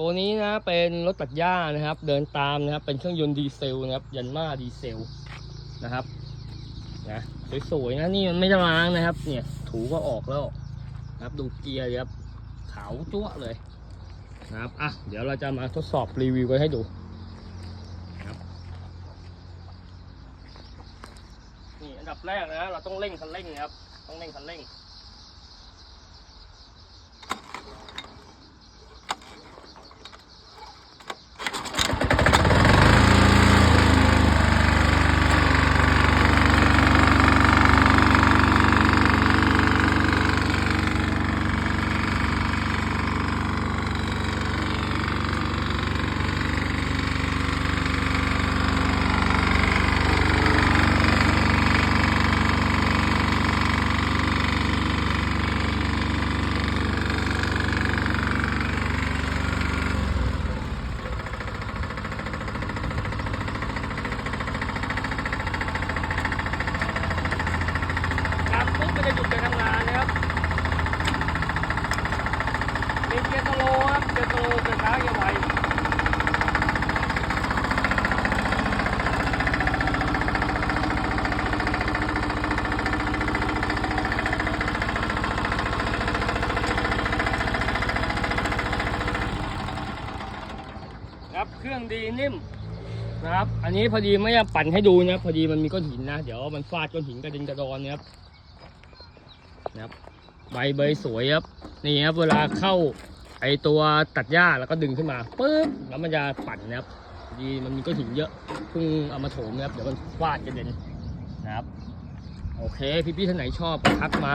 ตัวนี้นะเป็นรถตัดหญ้านะครับ เดินตามนะครับ เป็นเครื่องยนต์ดีเซลนะครับ ยันมาดีเซลนะครับนะสวยๆนะนี่มันไม่ได้ล้างนะครับ เนี่ยถูก็ออกแล้วนะครับดูเกียร์ครับขาวจั๊วเลยนะครับอะเดี๋ยวเราจะมาทดสอบรีวิวกันให้ดูนะครับนี่อันดับแรกนะเราต้องเร่งคันเร่งนะครับ ต้องเร่งคันเร่ง ครับปุ๊บมันจะหยุดการทำงานนะครับ มี เกียร์สโลครับเกียร์สโลเกียร์ช้าเกียร์ไวครับเครื่องดีนิ่มนะครับ อันนี้พอดีไม่ได้ปั่นให้ดูนะพอดีมันมีก้อนหินนะ เดี๋ยวมันฟาดก้อนหินกระเด็นกระดอนนะครับนะครับ ใบเบยสวยครับนี่ครับเวลาเข้าไอตัวตัดหญ้าแล้วก็ดึงขึ้นมาปุ๊บแล้วมันจะปั่นนะครับดีมันมีก็หินเยอะเพิ่งเอามาโถมนะครับเดี๋ยวมันฟาดกระเด็นนะครับ โอเค พี่ๆท่านไหนชอบก็ทักมา